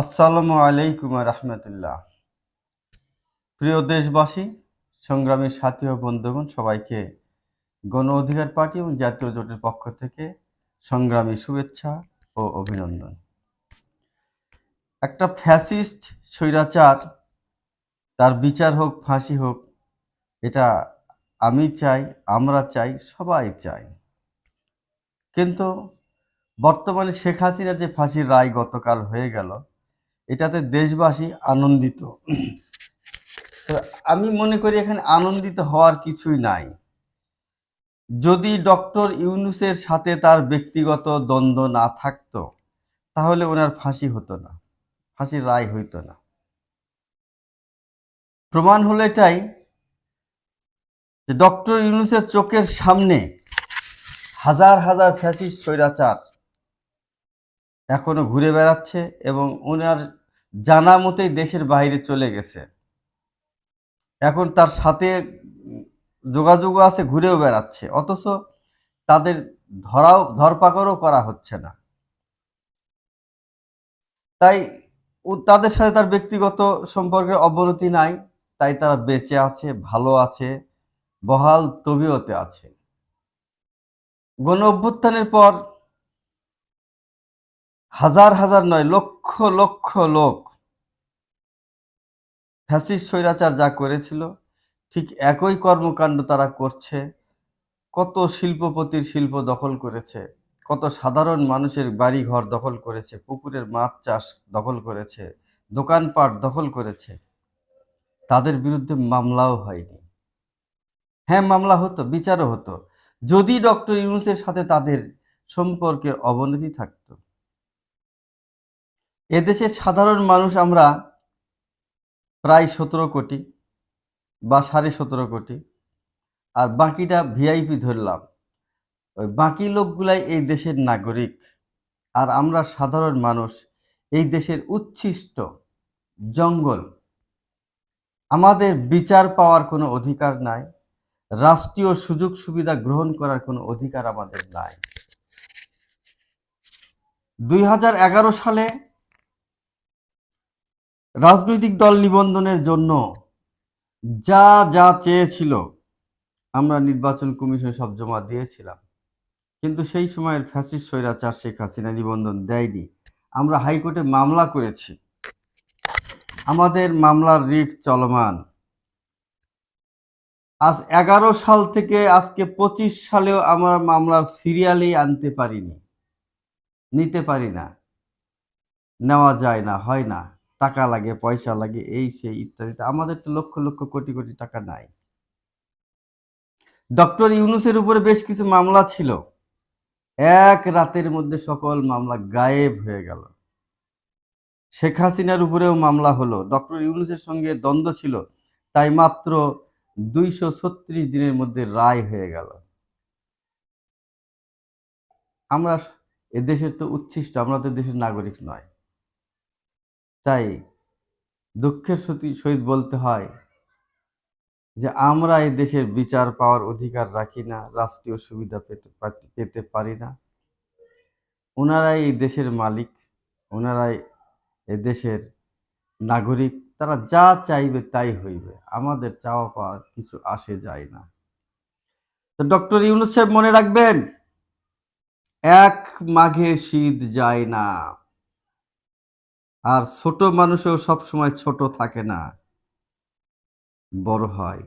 আসসালামু আলাইকুম রহমতুল্লাহ। প্রিয় দেশবাসী, সংগ্রামী সাথী ও বন্ধুগণ, সবাইকে গণ অধিকার পার্টি এবং জাতীয় জোটের পক্ষ থেকে সংগ্রামী শুভেচ্ছা ও অভিনন্দন। একটা ফ্যাসিস্ট স্বৈরাচার, তার বিচার হোক, ফাঁসি হোক, এটা আমি চাই, আমরা চাই, সবাই চাই। কিন্তু বর্তমানে শেখ হাসিনার যে ফাঁসির রায় গতকাল হয়ে গেল এটাতে দেশবাসী আনন্দিত। আমি মনে করি এখানে আনন্দিত হওয়ার কিছুই নাই। যদি ডক্টর ইউনুসের সাথে তার ব্যক্তিগত দ্বন্দ্ব না থাকতো, তাহলে ওনার ফাঁসি হতো না, ফাঁসির রায় হইতো না। প্রমাণ হলো এটাই যে ডক্টর ইউনুসের চোখের সামনে হাজার হাজার ফ্যাসিস্ট স্বৈরাচার এখনও ঘুরে বেড়াচ্ছে এবং ওনার জানা মতেই দেশের বাইরে চলে গেছে। এখন তার সাথে যোগাযোগও আছে, ঘুরেও বেড়াচ্ছে। অথচ তাদের ধরাও, ধরপাকড়ও করা হচ্ছে না। তাই তাদের সাথে তার ব্যক্তিগত সম্পর্কের অবনতি নাই। তাই তারা বেঁচে আছে, ভালো আছে, বহাল তবিয়তে আছে। গণ অভ্যুত্থানের পর হাজার হাজার নয়, লক্ষ লক্ষ লোক ফ্যাসিস স্বৈরাচার যা করেছিল, ঠিক একই কর্মকাণ্ড তারা করছে। কত শিল্পপতির শিল্প দখল করেছে, কত সাধারণ মানুষের বাড়ি ঘর দখল করেছে, পুকুরের মাছ চাষ দখল করেছে, দোকানপাট দখল করেছে। তাদের বিরুদ্ধে মামলাও হয়নি। হ্যাঁ মামলা হতো, বিচারও হতো। যদি ডক্টর ইউনুসের সাথে তাদের সম্পর্কের অবনতি থাকতো। এদেশের সাধারণ মানুষ আমরা প্রায় সতেরো কোটি বা সাড়ে সতেরো কোটি। আর বাকিটা ভিআইপি ধরলাম। ওই বাকি লোকগুলাই এই দেশের নাগরিক। আর আমরা সাধারণ মানুষ, এই দেশের উচ্ছিষ্ট জঙ্গল। আমাদের বিচার পাওয়ার কোনো অধিকার নাই। রাষ্ট্রীয় সুযোগ সুবিধা গ্রহণ করার কোনো অধিকার আমাদের নাই। দুই হাজার এগারো সালে রাজনৈতিক দল নিবন্ধনের জন্য যা যা চেয়েছিল আমরা নির্বাচন কমিশন সব জমা দিয়েছিলাম। কিন্তু সেই সময়ের ফ্যাসিস্ট স্বৈরাচার শেখ হাসিনা নিবন্ধন দেয়নি। আমরা হাইকোর্টে মামলা করেছি। আমাদের মামলার রিট চলমান। আজ এগারো সাল থেকে আজকে পঁচিশ সালেও আমরা মামলার সিরিয়ালেই আনতে পারিনি। নিতে পারি না। নেওয়া যায় না, হয় না। টাকা লাগে, পয়সা লাগে, এই সেই ইত্যাদি আমাদের তো লক্ষ লক্ষ কোটি কোটি টাকা নাই। ডক্টর ইউনুসের উপরে বেশ কিছু মামলা ছিল। এক রাতের মধ্যে সকল মামলা গায়েব হয়ে গেল। শেখ হাসিনার উপরেও মামলা হলো। ডক্টর ইউনুসের সঙ্গে দ্বন্দ্ব ছিল, তাই মাত্র দুইশো ছত্রিশ দিনের মধ্যে রায় হয়ে গেল। আমরা এদেশের তো উচ্ছিষ্ট, আমরা তো দেশের নাগরিক নয়। তাই দুঃখের সতী সহিত বলতে হয় যে, আমরা এই দেশের বিচার পাওয়ার অধিকার রাখি না, রাষ্ট্রীয় সুবিধা পেতে পেতে পারি না। ওনারাই এই দেশের মালিক ওনারাই এ দেশের নাগরিক, তারা যা চাইবে তাই হইবে, আমাদের চাওয়া পাওয়া কিছু আসে যায় না। তো ডক্টর ইউনুস সাহেব মনে রাখবেন, এক মাঘে শীত যায় না। আর ছোট মানুষও সব সময় ছোট থাকে না, বড় হয়।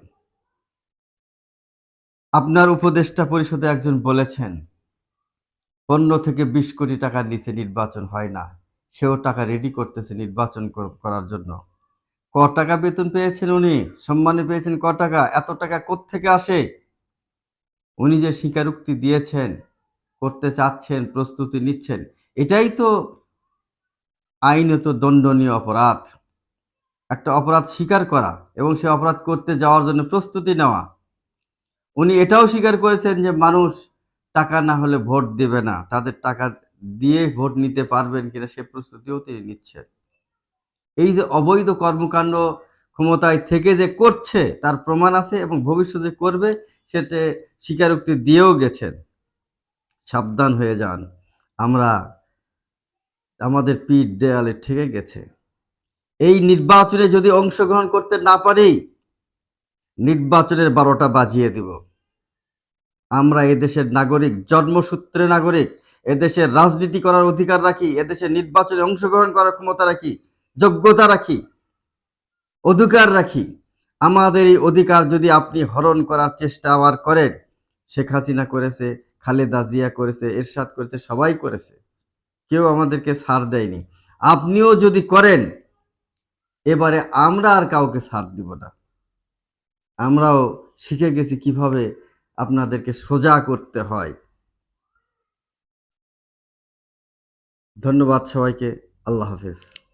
আপনার উপদেষ্টা পরিষদে একজন বলেছেন পনেরো থেকে বিশ কোটি টাকার নিচে নির্বাচন হয় না, সেও টাকা রেডি করতেছে নির্বাচন করার জন্য। ক টাকা বেতন পেয়েছেন উনি, সম্মানে পেয়েছেন ক টাকা, এত টাকা থেকে আসে? উনি যে স্বীকারোক্তি দিয়েছেন, করতে চাচ্ছেন, প্রস্তুতি নিচ্ছেন, এটাই তো আইনত দণ্ডনীয় অপরাধ। একটা অপরাধ স্বীকার করা এবং সে অপরাধ করতে যাওয়ার জন্য প্রস্তুতি নেওয়া। উনি এটাও স্বীকার করেছেন যে মানুষ টাকা না হলে ভোট দেবে না, তাদের টাকা দিয়ে ভোট নিতে পারবেন কিনা সে প্রস্তুতিও তিনি নিচ্ছেন। এই যে অবৈধ কর্মকাণ্ড ক্ষমতায় থেকে যে করছে, তার প্রমাণ আছে এবং ভবিষ্যতে করবে, সেটা স্বীকারোক্তি দিয়েও গেছেন। সাবধান হয়ে যান। আমরা আমাদের পিঠ দেয়ালে ঠেকে গেছে। এই নির্বাচনে যদি অংশগ্রহণ করতে না পারি, নির্বাচনের বারোটা বাজিয়ে দিব। আমরা এদেশের নাগরিক, জন্মসূত্রে নাগরিক, এদেশের রাজনীতি করার অধিকার রাখি এদেশে নির্বাচনে অংশগ্রহণ করার ক্ষমতা রাখি, যোগ্যতা রাখি, অধিকার রাখি। আমাদের এই অধিকার যদি আপনি হরণ করার চেষ্টা আবার করেন, শেখ হাসিনা করেছে, খালেদা জিয়া করেছে, এরশাদ করেছে, সবাই করেছে। কেউ আমাদেরকে সার দেয়নি। আপনিও যদি করেন, এবারে আমরা আর কাউকে সার দিব না। আমরাও শিখে গেছি কীভাবে আপনাদেরকে সোজা করতে হয়। ধন্যবাদ সবাইকে। আল্লাহ হাফেজ।